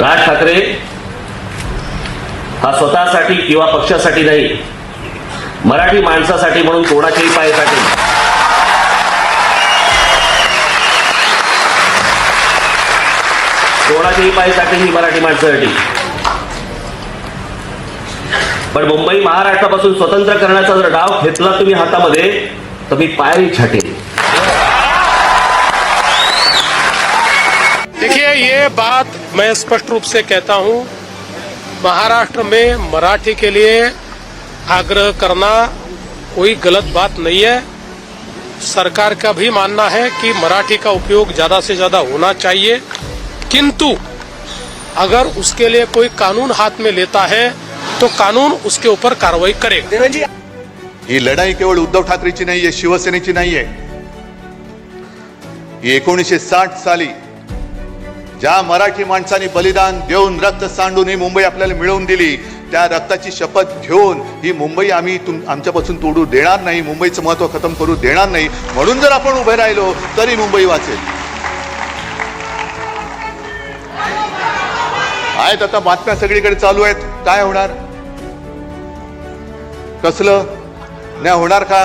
राज ठाकरे हा स्वतःसाठी किंवा पक्षासाठी नाही मराठी माणसासाठी म्हणून कोणाच्याही पायासाठी कोणाच्याही पायासाठी ही मराठी माणसासाठी. पण मुंबई महाराष्ट्रापासून स्वतंत्र करण्याचा जर डाव घेतला तुम्ही हातामध्ये तर मी पायरी छाटेल देखिए ये बात मैं स्पष्ट रूप से कहता हूँ। महाराष्ट्र में मराठी के लिए आग्रह करना कोई गलत बात नहीं है। सरकार का भी मानना है कि मराठी का उपयोग ज़्यादा से ज़्यादा होना चाहिए। किंतु अगर उसके लिए कोई कानून हाथ में लेता है तो कानून उसके ऊपर कार्रवाई करेगा। ही लढाई केवळ उद्धव ठाकरे की नहीं ठाकरेची नाहीये शिवसेनेची नाहीये ही एकोणीसशे साठ साली ज्या मराठी माणसांनी बलिदान देऊन रक्त सांडून ही मुंबई आपल्याला मिळवून दिली त्या रक्ताची शपथ घेऊन ही मुंबई आम्ही तुम आमच्यापासून तोडू देणार नाही मुंबईचं महत्त्व खतम करू देणार नाही. म्हणून जर आपण उभे राहिलो तरी मुंबई वाचेल. आहेत आता बातम्या सगळीकडे चालू आहेत. काय होणार? कसलं? नाही होणार का?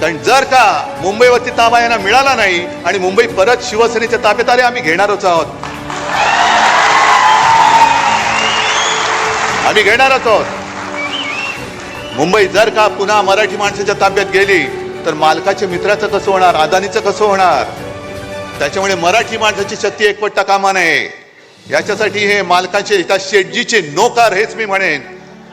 कारण जर का मुंबईवरती ताबा यांना मिळाला नाही आणि मुंबई परत शिवसेनेच्या ताब्यात आले आम्ही घेणारच आहोत. आम्ही घेणारच आहोत. मुंबई जर का पुन्हा मराठी माणसाच्या ताब्यात गेली तर मालकाच्या मित्राचं कसं होणार अदानीचं कसं होणार? त्याच्यामुळे मराठी माणसाची शक्ती एकवटता कामा नये. याच्यासाठी हे मालकाचे त्या शेटजीचे नोकार हेच मी म्हणेन.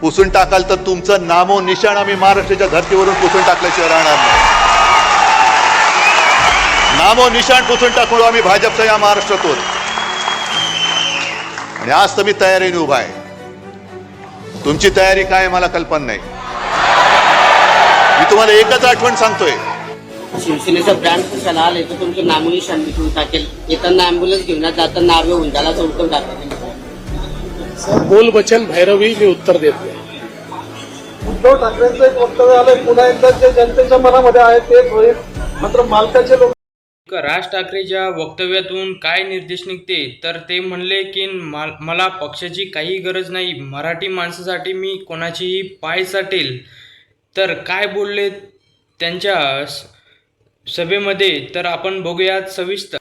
पुसून टाकाल तर तुमचं नामो निशाण आम्ही महाराष्ट्राच्या धर्तीवरून पुसून टाकल्याशिवाय राहणार नाही. नामो निशाण पुसून टाकू आम्ही भाजपचा या महाराष्ट्रातून. आणि आज तर मी तयारीने उभा आहे. तुमची तयारी काय मला कल्पना नाही. मी तुम्हाला एकच आठवण सांगतोय. शिवसेनेचा ब्रँड कशाला आले तर तुमचं नामो निशाण ठेवून टाकेल. येताना अँब्युलन्स घेऊन जाताना नावे होऊन चौकून चौकन टाकेल बोल बचन भैरवी मी उत्तर देत नाही. उद्धव ठाकरेंचं एक वक्तव्य आलंय पुन्हा एकदा जे जनतेच्या मनामध्ये आहे तेच होईल मात्र मालकाचे लोक राज ठाकरेच्या वक्तव्यातून काय निर्देश निघते? तर ते म्हणले की मला पक्षाची काही गरज नाही. मराठी माणसासाठी मी कोणाचीही पाय साटेल. तर काय बोलले त्यांच्या सभेमध्ये? तर आपण बघूयात सविस्तर.